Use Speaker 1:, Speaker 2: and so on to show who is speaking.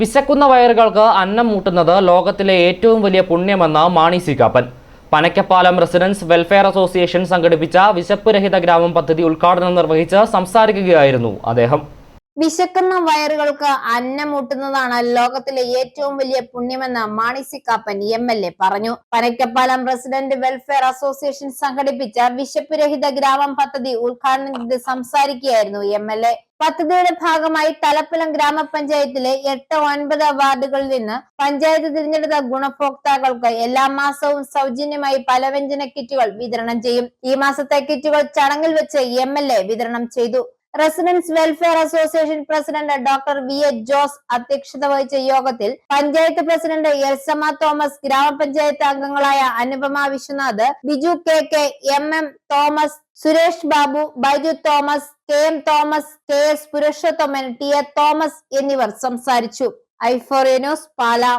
Speaker 1: വിശക്കുന്ന വയറുകൾക്ക് അന്നം മൂട്ടുന്നത് ലോകത്തിലെ ഏറ്റവും വലിയ പുണ്യമെന്ന് Mani C Kappan Panakkappalam residents welfare association സംഘടിപ്പിച്ച വിശപ്പുരഹിത ഗ്രാമം പദ്ധതി ഉദ്ഘാടനം നിർവഹിച്ച് സംസാരിക്കുകയായിരുന്നു അദ്ദേഹം.
Speaker 2: വിശക്കുന്ന വയറുകൾക്ക് അന്നമൂട്ടുന്നതാണ് ലോകത്തിലെ ഏറ്റവും വലിയ പുണ്യമെന്ന് Mani C Kappan M L A പറഞ്ഞു. പനക്കപ്പാലം പ്രസിഡന്റ് വെൽഫെയർ അസോസിയേഷൻ സംഘടിപ്പിച്ച വിശപ്പ് രഹിത ഗ്രാമം പദ്ധതി ഉദ്ഘാടനം ചെയ്ത് സംസാരിക്കുകയായിരുന്നു എം എൽ എ. പദ്ധതിയുടെ ഭാഗമായി തലപ്പലം ഗ്രാമപഞ്ചായത്തിലെ എട്ട് ഒൻപത് വാർഡുകളിൽ നിന്ന് പഞ്ചായത്ത് തിരഞ്ഞെടുത്ത ഗുണഭോക്താക്കൾക്ക് എല്ലാ മാസവും സൗജന്യമായി പലവ്യഞ്ജന കിറ്റുകൾ വിതരണം ചെയ്യും. ഈ മാസത്തെ കിറ്റുകൾ ചടങ്ങിൽ വെച്ച് എ വിതരണം ചെയ്തു. Residents welfare association president doctor V A Jose അധ്യക്ഷത വഹിച്ച യോഗത്തിൽ പഞ്ചായത്ത് പ്രസിഡന്റ് എൽസമ്മ തോമസ് ഗ്രാമപഞ്ചായത്ത് അംഗങ്ങളായ Anupama Viswanath Biju K K M M Thomas Suresh Babu Baiju Thomas K M Thomas K S Purushothaman T A Thomas എന്നിവർ സംസാരിച്ചു. ഐഫോറിയ news Pala.